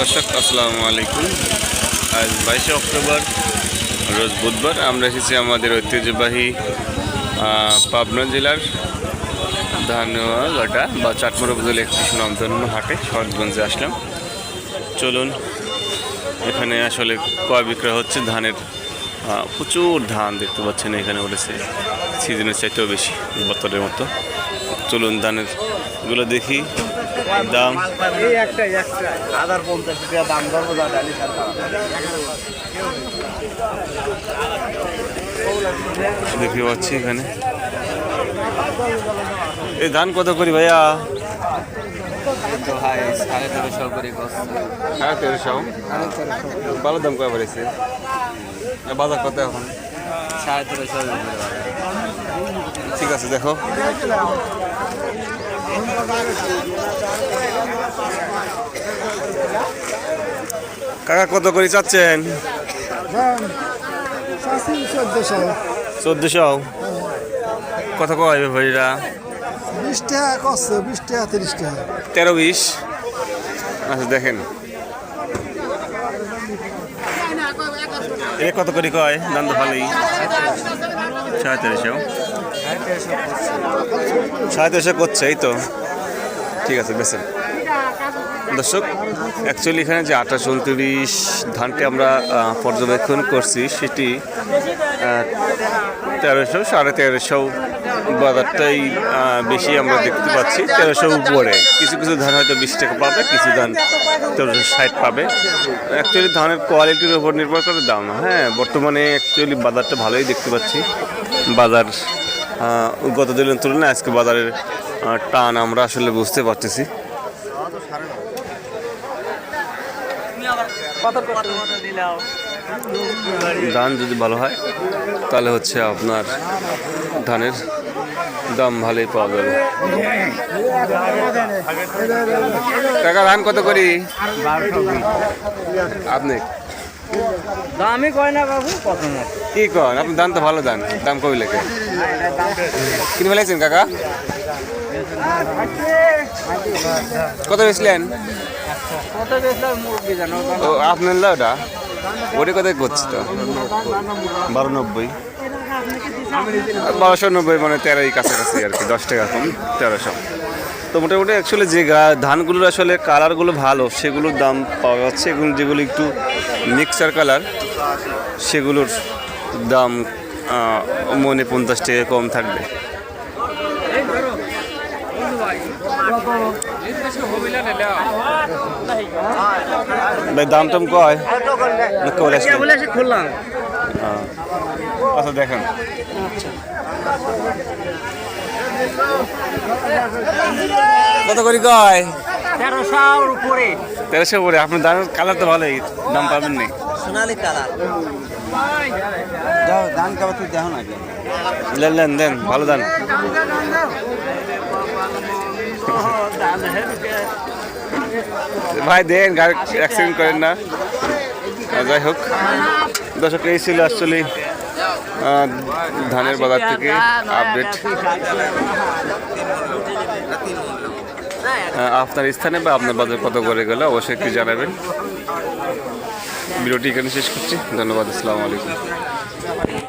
দর্শক, আসসালামু আলাইকুম। আজ বাইশে অক্টোবর, রোজ বুধবার। আমরা এসেছি আমাদের ঐতিহ্যবাহী পাবনা জেলার ধানঘাটা বা চাটমোড়া উপজেলা একটি সুনামধন্য হাটে শরৎগঞ্জে আসলাম। চলুন, এখানে আসলে ক্রয় বিক্রয় হচ্ছে। ধানের প্রচুর ধান দেখতে পাচ্ছেন, এখানে উঠেছে। সিজনের চাইতেও বেশি বছরের মতো। চলুন, ধানেরগুলো দেখি। দাম? এই একটাই একটা হাজার পঞ্চাশ টাকা দাম ধরবো যা ডালি দেখতে পাচ্ছি এখানে। এই ধান কত করি ভাইয়া? ভাই সাড়ে তেরোশো করে সাড়ে তেরোশো? ভালো দাম কয় পড়েছে বাজার কত এখন? সাড়ে তেরোশো। ঠিক আছে দেখো। কাকা, কত করে চাচ্ছেন? চোদ্দশো। কত কয় ভাইরা? বিশ টাকা কষ্ট বিশ টাকা তিরিশ টাকা তেরো বিশ। আচ্ছা দেখেন। এ কত করে কয়? দাম তো ভালোই। সাড়ে তেরোশো সাড়ে তেরোশো করছে, এই তো। ঠিক আছে বেসেন দর্শক অ্যাকচুয়ালি এখানে যে আঠাশ উনত্রিশ ধানটি আমরা পর্যবেক্ষণ করছি, সেটি তেরোশো, সাড়ে তেরোশো বাজারটাই বেশি আমরা দেখতে পাচ্ছি। তেরোশো উপরে। কিছু কিছু ধান হয়তো বিশ টাকা পাবে, কিছু ধান তেরোশো ষাট পাবে। অ্যাকচুয়ালি ধানের কোয়ালিটির উপর নির্ভর করে দাম। হ্যাঁ বর্তমানে অ্যাকচুয়ালি বাজারটা ভালোই দেখতে পাচ্ছি। বাজার গত দিনের তুলনায় আজকে বাজারের টান আমরা আসলে বুঝতে পারতেছি। ধান যদি ভালো হয়, তাহলে হচ্ছে আপনার ধানের দাম ভালোই পাওয়া যাবে। টাকা ধান কত করি? আপনি? দামই কয় না বাবু? কত কি কন? আপনি দাম তো ভালো দান দাম কবি লেখে কিনে ফেলেছেন কাকা? কত বেচলেন? কত ও আপনার না ওটা? কোথায় করছি তো? বারো নব্বই। বারোশো নব্বই মানে তেরোই কাছাকাছি আর কি দশ টাকা কম তেরোশো। তো মোটামুটি অ্যাকচুয়ালি যে ধানগুলোর আসলে কালারগুলো ভালো, সেগুলোর দাম পাওয়া যাচ্ছে। এবং যেগুলো একটু মিক্সার কালার সেগুলোর দাম মনে পঞ্চাশ টাকা কম থাকবে। দাম টাম কয়। আচ্ছা দেখেন। কত করে কয়? তেরোশোর উপরে। তেরোশো করে আপনার দাম কালার তো ভালোই দাম পাবেন নি। সোনালি কালার খাবার তুই দেখো না দেন দেন দেন ভালো দান ভাই দেন গাড়ি অ্যাক্সিডেন্ট করেন না। যাই হোক দর্শক এই ছিল আসলে ধানের বাজার থেকে আপডেট আপনার স্থানে বা আপনার বাজার কত করে গেলে, অবশ্যই একটু জানাবেন। ভিডিওটি এখানে শেষ করছি। ধন্যবাদ, আসসালামু আলাইকুম।